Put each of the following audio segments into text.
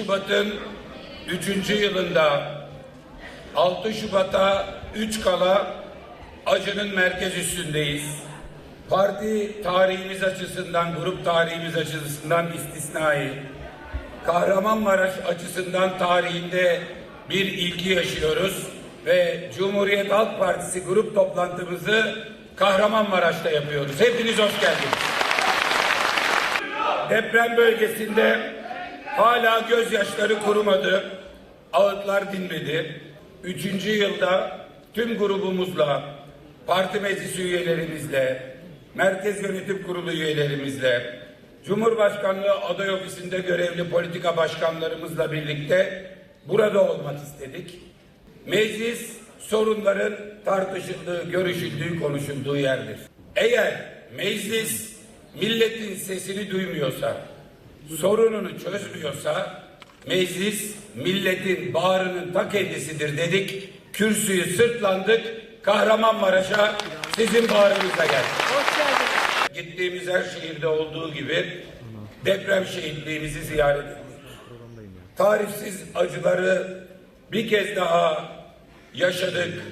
Şubat'ın 3. yılında 6 Şubat'a 3 kala acının merkez üstündeyiz. Parti tarihimiz açısından, grup tarihimiz açısından istisnai. Kahramanmaraş açısından tarihinde bir ilki yaşıyoruz ve Cumhuriyet Halk Partisi grup toplantımızı Kahramanmaraş'ta yapıyoruz. Hepiniz hoş geldiniz. Deprem bölgesinde hala gözyaşları kurumadı, ağıtlar dinmedi. Üçüncü yılda tüm grubumuzla, parti meclisi üyelerimizle, Merkez Yönetim Kurulu üyelerimizle, Cumhurbaşkanlığı aday ofisinde görevli politika başkanlarımızla birlikte burada olmak istedik. Meclis sorunların tartışıldığı, görüşüldüğü, konuşulduğu yerdir. Eğer meclis milletin sesini duymuyorsa, sorununu çözmüyorsa meclis milletin bağrının ta kendisidir dedik. Kürsüyü sırtlandık. Kahramanmaraş'a sizin bağrınıza geldik. Gittiğimiz her şehirde olduğu gibi deprem şehitliğimizi ziyaret ettik. Tarifsiz acıları bir kez daha yaşadık.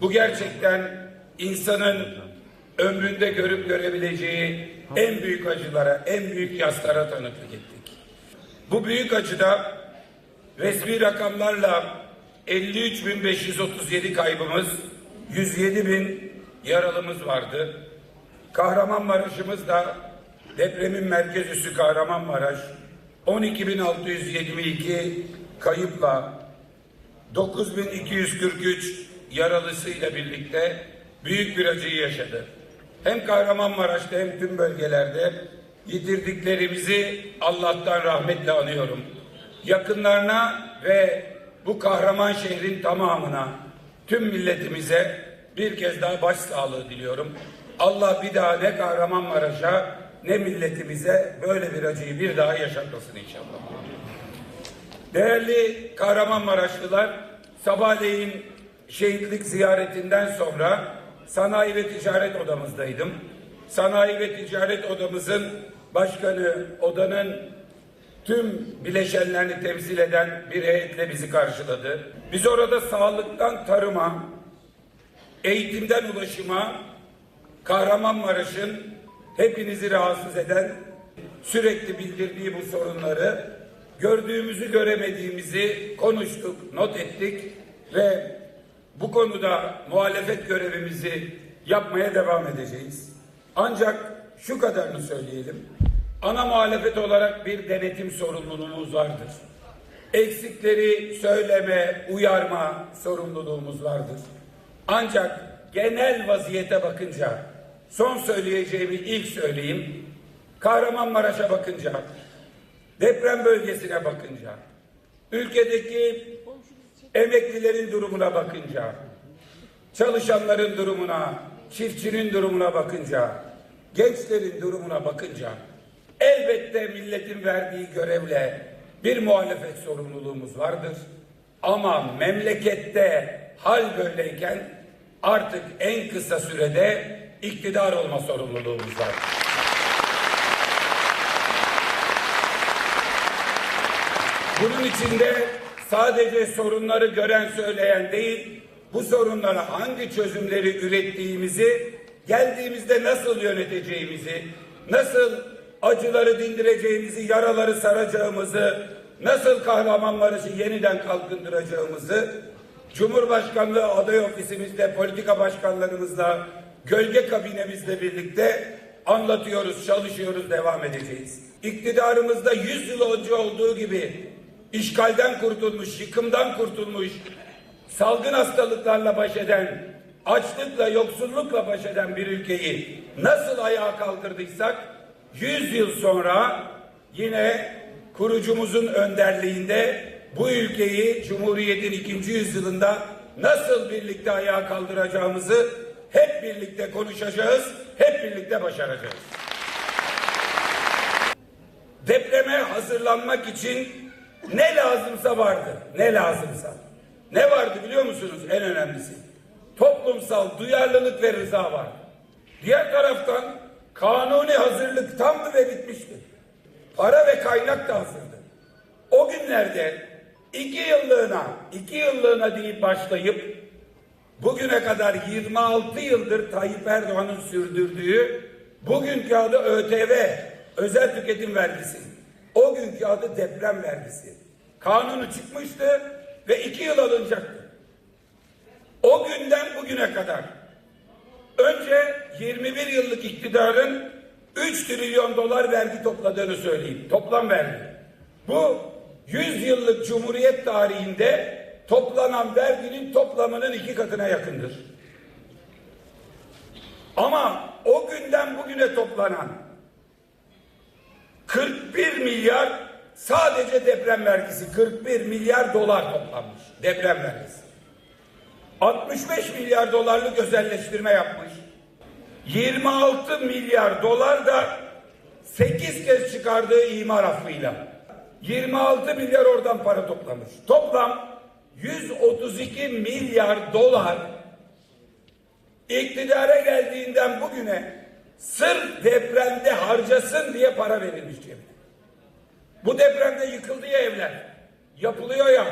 Bu gerçekten insanın ömründe görüp görebileceği en büyük acılara, en büyük yaslara tanıklık ettik. Bu büyük acıda resmi rakamlarla 53.537 kaybımız, 107 bin yaralımız vardı. Kahramanmaraş'ımız da depremin merkez üssü Kahramanmaraş 12.622 kayıpla 9243 yaralısıyla birlikte büyük bir acıyı yaşadı. Hem Kahramanmaraş'ta hem tüm bölgelerde yitirdiklerimizi Allah'tan rahmetle anıyorum. Yakınlarına ve bu kahraman şehrin tamamına, tüm milletimize bir kez daha başsağlığı diliyorum. Allah bir daha ne Kahramanmaraş'a ne milletimize böyle bir acıyı bir daha yaşatmasın inşallah. Değerli Kahramanmaraşlılar, sabahleyin şehitlik ziyaretinden sonra Sanayi ve Ticaret Odamızdaydım. Sanayi ve Ticaret Odamızın başkanı, odanın tüm bileşenlerini temsil eden bir heyetle bizi karşıladı. Biz orada sağlıktan tarıma, eğitimden ulaşıma, Kahramanmaraş'ın hepinizi rahatsız eden, sürekli bildirdiği bu sorunları gördüğümüzü göremediğimizi konuştuk, not ettik ve bu konuda muhalefet görevimizi yapmaya devam edeceğiz. Ancak şu kadarını söyleyelim. Ana muhalefet olarak bir denetim sorumluluğumuz vardır. Eksikleri söyleme, uyarma sorumluluğumuz vardır. Ancak genel vaziyete bakınca son söyleyeceğimi ilk söyleyeyim. Kahramanmaraş'a bakınca, deprem bölgesine bakınca, ülkedeki emeklilerin durumuna bakınca, çalışanların durumuna, çiftçinin durumuna bakınca, gençlerin durumuna bakınca elbette milletin verdiği görevle bir muhalefet sorumluluğumuz vardır. Ama memlekette hal böyleyken artık en kısa sürede iktidar olma sorumluluğumuz var. Bunun içinde sadece sorunları gören söyleyen değil, bu sorunlara hangi çözümleri ürettiğimizi, geldiğimizde nasıl yöneteceğimizi, nasıl acıları dindireceğimizi, yaraları saracağımızı, nasıl Kahramanmaraş'ı yeniden kalkındıracağımızı, Cumhurbaşkanlığı aday ofisimizde, politika başkanlarımızla, gölge kabinemizle birlikte anlatıyoruz, çalışıyoruz, devam edeceğiz. İktidarımızda 100 yıl önce olduğu gibi işgalden kurtulmuş, yıkımdan kurtulmuş, salgın hastalıklarla baş eden, açlıkla, yoksullukla baş eden bir ülkeyi nasıl ayağa kaldırdıysak, 100 yıl sonra yine kurucumuzun önderliğinde bu ülkeyi Cumhuriyet'in ikinci yüzyılında nasıl birlikte ayağa kaldıracağımızı hep birlikte konuşacağız, hep birlikte başaracağız. Depreme hazırlanmak için ne lazımsa vardı. Ne lazımsa. Ne vardı biliyor musunuz en önemlisi? Toplumsal duyarlılık ve rıza vardı. Diğer taraftan kanuni hazırlık tamdı ve bitmişti. Para ve kaynak da hazırdı. O günlerde iki yıllığına, iki yıllığına deyip başlayıp bugüne kadar 26 yıldır Tayyip Erdoğan'ın sürdürdüğü bugünkü adı ÖTV, özel tüketim vergisi. O günkü adı deprem vergisi. Kanunu çıkmıştı ve iki yıl alınacaktı. O günden bugüne kadar önce 21 yıllık iktidarın 3 trilyon dolar vergi topladığını söyleyeyim. Toplam vergi. Bu 100 yıllık cumhuriyet tarihinde toplanan verginin toplamının iki katına yakındır. Ama o günden bugüne toplanan 41 milyar sadece deprem vergisi 41 milyar dolar toplanmış deprem vergisi. 65 milyar dolarlık özelleştirme yapmış. 26 milyar dolar da 8 kez çıkardığı imar affıyla. 26 milyar oradan para toplamış. Toplam 132 milyar dolar iktidara geldiğinden bugüne sırf depremde harcasın diye para verilmiş cebine. Bu depremde yıkıldı ya evler. Yapılıyor ya.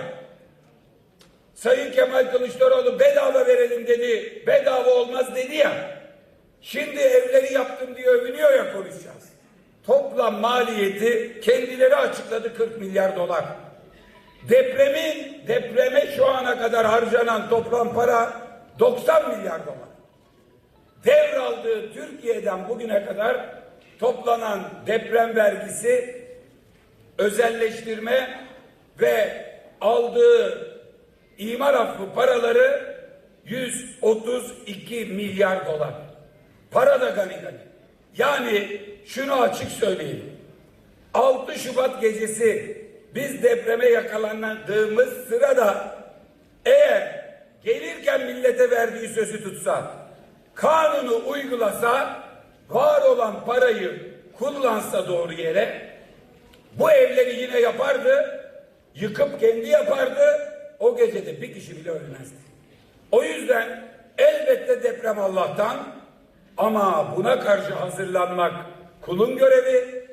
Sayın Kemal Kılıçdaroğlu bedava verelim dedi. Bedava olmaz dedi ya. Şimdi evleri yaptım diye övünüyor ya konuşacağız. Toplam maliyeti kendileri açıkladı 40 milyar dolar. Depremin depreme şu ana kadar harcanan toplam para 90 milyar dolar. Devraldığı Türkiye'den bugüne kadar toplanan deprem vergisi özelleştirme ve aldığı imar affı paraları 132 milyar dolar. Para da gani gani. Yani şunu açık söyleyeyim. 6 Şubat gecesi biz depreme yakalandığımız sırada eğer gelirken millete verdiği sözü tutsa, kanunu uygulasa, var olan parayı kullansa doğru yere, bu evleri yine yapardı, yıkıp kendi yapardı, o gecede bir kişi bile ölmezdi. O yüzden elbette deprem Allah'tan ama buna karşı hazırlanmak kulun görevi,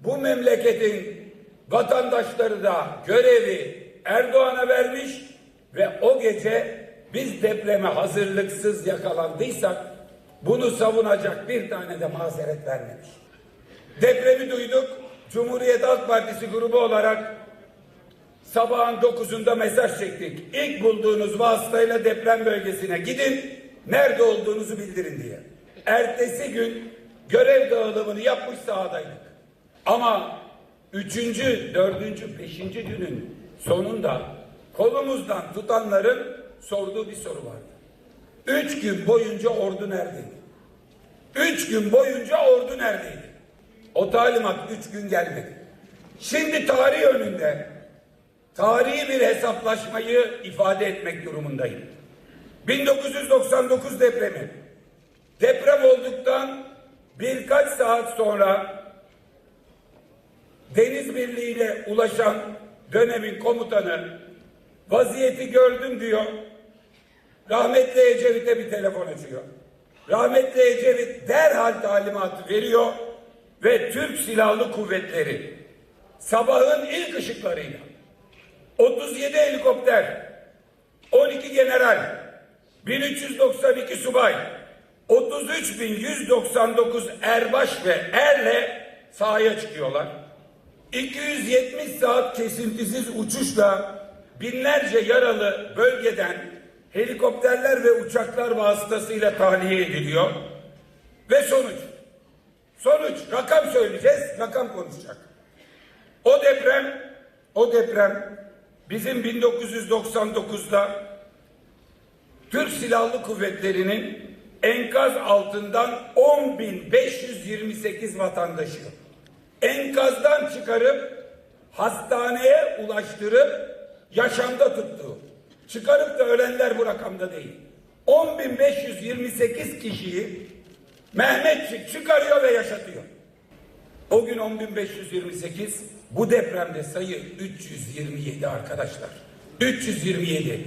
bu memleketin vatandaşları da görevi Erdoğan'a vermiş ve o gece biz depreme hazırlıksız yakalandıysak bunu savunacak bir tane de mazeret vermemiş. Depremi duyduk. Cumhuriyet Halk Partisi grubu olarak sabahın dokuzunda mesaj çektik. İlk bulduğunuz vasıtayla deprem bölgesine gidin. Nerede olduğunuzu bildirin diye. Ertesi gün görev dağılımını yapmış sahadaydık. Ama üçüncü, dördüncü, beşinci günün sonunda kolumuzdan tutanların sorduğu bir soru vardı. Üç gün boyunca ordu neredeydi? Üç gün boyunca ordu neredeydi? O talimat üç gün gelmedi. Şimdi tarih önünde tarihi bir hesaplaşmayı ifade etmek durumundayım. 1999 depremi. Deprem olduktan birkaç saat sonra Deniz Birliği ulaşan dönemin komutanı vaziyeti gördüm diyor. Rahmetli Ecevit'e bir telefon açıyor. Rahmetli Ecevit derhal talimatı veriyor ve Türk Silahlı Kuvvetleri sabahın ilk ışıklarıyla 37 helikopter, 12 general, 1392 subay, 33.199 erbaş ve erle sahaya çıkıyorlar. 270 saat kesintisiz uçuşla binlerce yaralı bölgeden helikopterler ve uçaklar vasıtasıyla tahliye ediliyor. Ve sonuç. Sonuç. Rakam söyleyeceğiz, rakam konuşacak. O deprem, o deprem bizim 1999'da Türk Silahlı Kuvvetleri'nin enkaz altından 10.528 vatandaşı enkazdan çıkarıp hastaneye ulaştırıp yaşamda tuttu. Çıkarıp da ölenler bu rakamda değil. 10.528 kişiyi Mehmetçik çıkarıyor ve yaşatıyor. O gün 10.528 bu depremde sayı 327 arkadaşlar. 327.